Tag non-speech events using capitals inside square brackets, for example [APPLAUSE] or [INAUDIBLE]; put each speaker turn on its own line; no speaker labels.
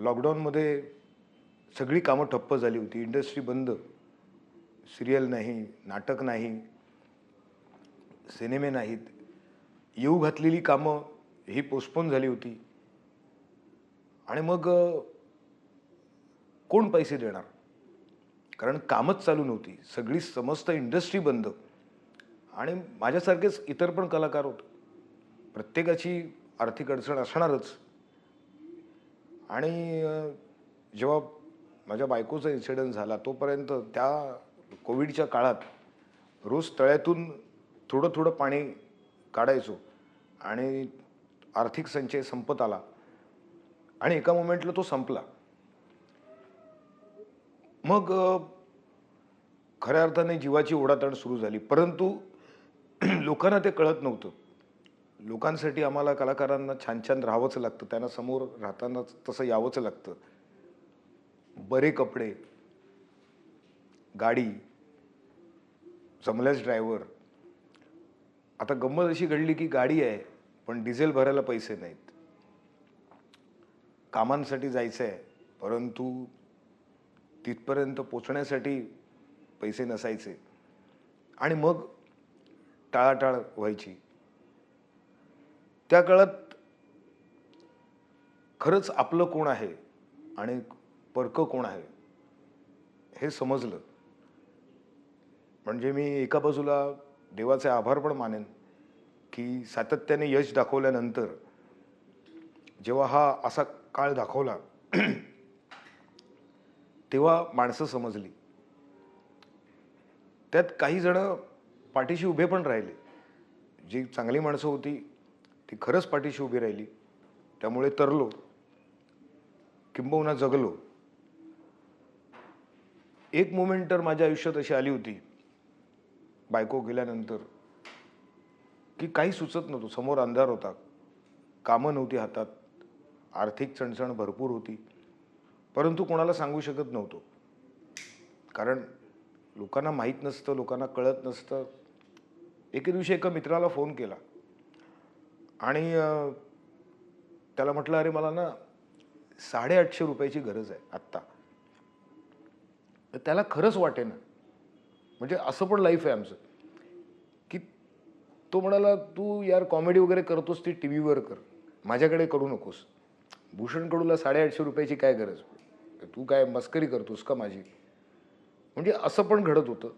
लॉकडाऊनमध्ये सगळी कामं ठप्प झाली होती. इंडस्ट्री बंद. सिरियल नाही नाटक नाही सिनेमे नाहीत. येऊ घातलेली कामं ही पोस्टपोन झाली होती. आणि मग कोण पैसे देणार? कारण कामच चालू नव्हती. सगळी समस्त इंडस्ट्री बंद. आणि माझ्यासारखेच इतर पण कलाकार होते. प्रत्येकाची आर्थिक अडचण असणारच. आणि जेव्हा माझ्या बायकोचा इन्सिडेंट झाला तोपर्यंत त्या कोविडच्या काळात रोज तळ्यातून थोडं थोडं पाणी काढायचो आणि आर्थिक संचय संपत आला आणि एका मोमेंटला तो संपला. मग खऱ्या अर्थाने जीवाची ओढाताण सुरू झाली. परंतु [CLEARS THROAT] लोकांना ते कळत नव्हतं. लोकांसाठी आम्हाला कलाकारांना छान छान राहावंच लागतं त्यांना समोर राहताना तसं यावंच लागतं. बरे कपडे गाडी जमल्याच ड्रायव्हर. आता गंमत अशी घडली की गाडी आहे पण डिझेल भरायला पैसे नाहीत. कामांसाठी जायचं आहे परंतु तिथपर्यंत पोचण्यासाठी पैसे नसायचे. आणि मग टाळाटाळ व्हायची. त्या काळात खरंच आपलं कोण आहे आणि परकं कोण आहे हे समजलं. म्हणजे मी एका बाजूला देवाचे आभार पण मानेन की सातत्याने यश दाखवल्यानंतर जेव्हा हा असा काळ दाखवला तेव्हा माणसं समजली. त्यात काही जण पाठीशी उभे पण राहिले. जी चांगली माणसं होती ती खरंच पाठीशी उभी राहिली. त्यामुळे तरलो. किंबहुना जगलो. एक मोमेंट तर माझ्या आयुष्यात अशी आली होती. बायको गेल्यानंतर. की काही सुचत नव्हतं. समोर अंधार होता. कामं नव्हती हातात. आर्थिक चणचण भरपूर होती. परंतु कोणाला सांगू शकत नव्हतो. कारण लोकांना माहीत नसतं लोकांना कळत नसतं. एके दिवशी एका मित्राला फोन केला. आणि त्याला म्हटलं अरे मला ना साडेआठशे रुपयाची गरज आहे आत्ता. तर त्याला खरंच वाटे ना म्हणजे असं पण लाईफ आहे आमचं. की तो म्हणाला तू यार कॉमेडी वगैरे करतोस ती टी व्हीवर कर. माझ्याकडे करू नकोस. भूषण कडूला साडेआठशे रुपयाची काय गरज? तू काय मस्करी करतोस का माझी? म्हणजे असं पण घडत होतं.